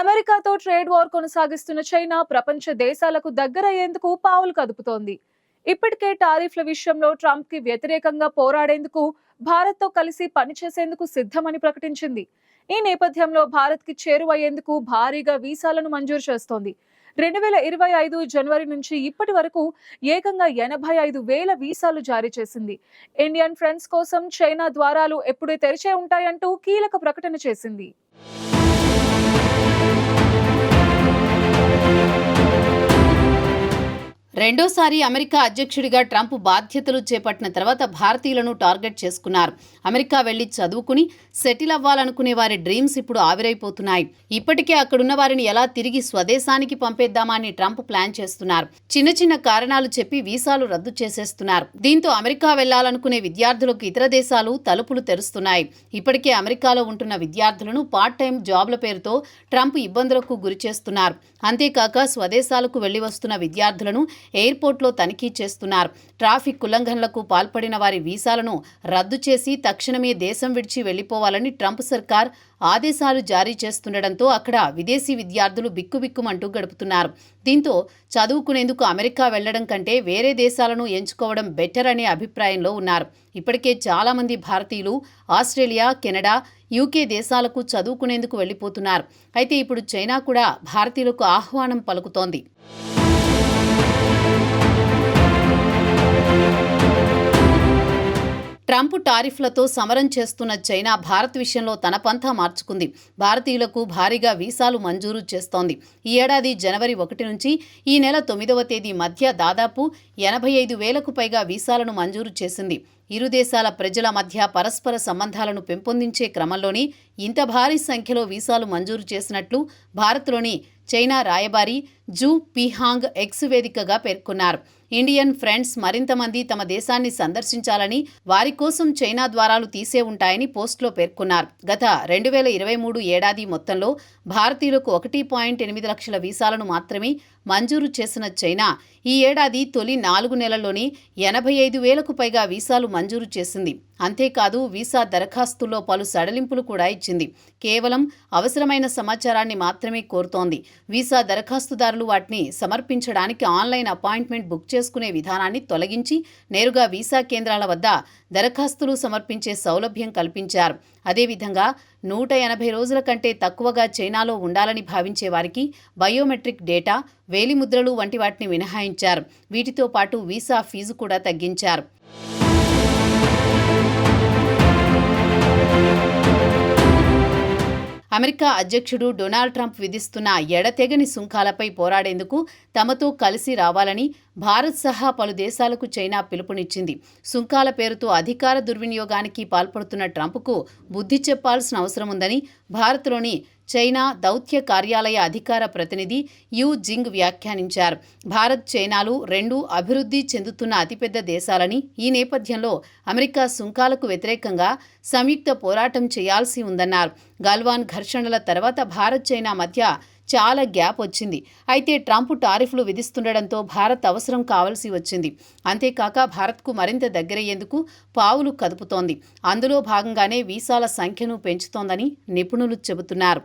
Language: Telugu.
అమెరికాతో ట్రేడ్ వార్ కొనసాగిస్తున్న చైనా ప్రపంచ దేశాలకు దగ్గరయ్యేందుకు పావులు కదుపుతోంది. ఇప్పటికే టారిఫ్ల విషయంలో ట్రంప్కి వ్యతిరేకంగా పోరాడేందుకు భారత్తో కలిసి పనిచేసేందుకు సిద్ధమని ప్రకటించింది. ఈ నేపథ్యంలో భారత్కి చేరువయ్యేందుకు భారీగా వీసాలను మంజూరు చేస్తోంది. రెండు వేల ఇరవై ఐదు జనవరి నుంచి ఇప్పటి వరకు ఏకంగా ఎనభై ఐదు వేల వీసాలు జారీ చేసింది. ఇండియన్ ఫ్రెండ్స్ కోసం చైనా ద్వారాలు ఎప్పుడూ తెరిచే ఉంటాయంటూ కీలక ప్రకటన చేసింది. Thank you. రెండోసారి అమెరికా అధ్యక్షుడిగా ట్రంప్ బాధ్యతలు చేపట్టిన తర్వాత భారతీయులను టార్గెట్ చేసుకున్నారు. అమెరికా వెళ్ళి చదువుకుని సెటిల్ అవ్వాలనుకునే వారి డ్రీమ్స్ ఇప్పుడు ఆవిరైపోతున్నాయి. ఇప్పటికే అక్కడున్న వారిని ఎలా తిరిగి స్వదేశానికి పంపేద్దామని ట్రంప్ ప్లాన్ చేస్తున్నారు. చిన్న చిన్న కారణాలు చెప్పి వీసాలు రద్దు చేసేస్తున్నారు. దీంతో అమెరికా వెళ్ళాలనుకునే విద్యార్థులకు ఇతర దేశాలు తలుపులు తెరుస్తున్నాయి. ఇప్పటికే అమెరికాలో ఉంటున్న విద్యార్థులను పార్ట్ టైం జాబ్ల పేరుతో ట్రంప్ ఇబ్బందులకు గురి చేస్తున్నారు అంతేకాక స్వదేశాలకు వెళ్ళి వస్తున్న విద్యార్థులను ఎయిర్పోర్ట్లో తనిఖీ చేస్తున్నారు. ట్రాఫిక్ ఉల్లంఘనలకు పాల్పడిన వారి వీసాలను రద్దు చేసి తక్షణమే దేశం విడిచి వెళ్ళిపోవాలని ట్రంప్ సర్కార్ ఆదేశాలు జారీ చేస్తుండటంతో అక్కడ విదేశీ విద్యార్థులు బిక్కుబిక్కుమంటూ గడుపుతున్నారు. దీంతో చదువుకునేందుకు అమెరికా వెళ్ళడం కంటే వేరే దేశాలను ఎంచుకోవడం బెటర్ అనే అభిప్రాయంలో ఉన్నారు. ఇప్పటికే చాలామంది భారతీయులు ఆస్ట్రేలియా కెనడా యూకే దేశాలకు చదువుకునేందుకు వెళ్ళిపోతున్నారు అయితే ఇప్పుడు చైనా కూడా భారతీయులకు ఆహ్వానం పలుకుతోంది. ట్రంప్ టారిఫ్లతో సమరం చేస్తున్న చైనా భారత్ విషయంలో తన పంథా మార్చుకుంది. భారతీయులకు భారీగా వీసాలు మంజూరు చేస్తోంది. ఈ ఏడాది జనవరి ఒకటి నుంచి ఈ నెల తొమ్మిదవ తేదీ మధ్య దాదాపు ఎనభై ఐదు వేలకు పైగా వీసాలను మంజూరు చేసింది. ఇరు దేశాల ప్రజల మధ్య పరస్పర సంబంధాలను పెంపొందించే క్రమంలోనే ఇంత భారీ సంఖ్యలో వీసాలు మంజూరు చేసినట్లు భారత్లోని చైనా రాయబారి జూ పిహాంగ్ ఎక్స్ వేదికగా పేర్కొన్నారు. ఇండియన్ ఫ్రెండ్స్ మరింత మంది తమ దేశాన్ని సందర్శించాలని వారి కోసం చైనా ద్వారాలు తీసే ఉంటాయని పోస్టులో పేర్కొన్నారు. గత రెండు వేల ఇరవై మూడు ఏడాది మొత్తంలో భారతీయులకు ఒకటి పాయింట్ ఎనిమిది లక్షల వీసాలను మాత్రమే మంజూరు చేసిన చైనా ఈ ఏడాది తొలి నాలుగు నెలల్లోనే ఎనభై ఐదు వేలకు పైగా వీసాలు మంజూరు చేసింది. అంతేకాదు వీసా దరఖాస్తుల్లో పలు సడలింపులు కూడా ఇచ్చింది. కేవలం అవసరమైన సమాచారాన్ని మాత్రమే కోరుతోంది. వీసా దరఖాస్తుదారులు వాటిని సమర్పించడానికి ఆన్లైన్ అపాయింట్మెంట్ బుక్ చేసుకునే విధానాన్ని తొలగించి నేరుగా వీసా కేంద్రాల వద్ద దరఖాస్తులు సమర్పించే సౌలభ్యం కల్పించారు. అదేవిధంగా నూట ఎనభై రోజుల కంటే తక్కువగా చైనాలో ఉండాలని భావించే వారికి బయోమెట్రిక్ డేటా వేలిముద్రలు వంటి వాటిని మినహాయించారు. వీటితో పాటు వీసా ఫీజు కూడా తగ్గించారు. అమెరికా అధ్యక్షుడు డొనాల్డ్ ట్రంప్ విధిస్తున్న ఎడతెగని సుంకాలపై పోరాడేందుకు తమతో కలిసి రావాలని భారత్ సహా పలు దేశాలకు చైనా పిలుపునిచ్చింది. సుంకాల పేరుతో అధికార దుర్వినియోగానికి పాల్పడుతున్న ట్రంప్కు బుద్ధి చెప్పాల్సిన అవసరం ఉందని భారత్లోని చైనా దౌత్య కార్యాలయ అధికార ప్రతినిధి యు జింగ్ వ్యాఖ్యానించారు. భారత్ చైనాలు రెండు అభివృద్ధి చెందుతున్న అతిపెద్ద దేశాలని ఈ నేపథ్యంలో అమెరికా సుంకాలకు వ్యతిరేకంగా సంయుక్త పోరాటం చేయాల్సి ఉందన్నారు. గల్వాన్ ఘర్షణల తర్వాత భారత్ చైనా మధ్య చాలా గ్యాప్ వచ్చింది. అయితే ట్రంప్ టారిఫ్లు విధిస్తుండడంతో భారత్ అవసరం కావలసి వచ్చింది. అంతేకాక భారత్కు మరింత దగ్గరయ్యేందుకు పావులు కదుపుతోంది. అందులో భాగంగానే వీసాల సంఖ్యను పెంచుతోందని నిపుణులు చెబుతున్నారు.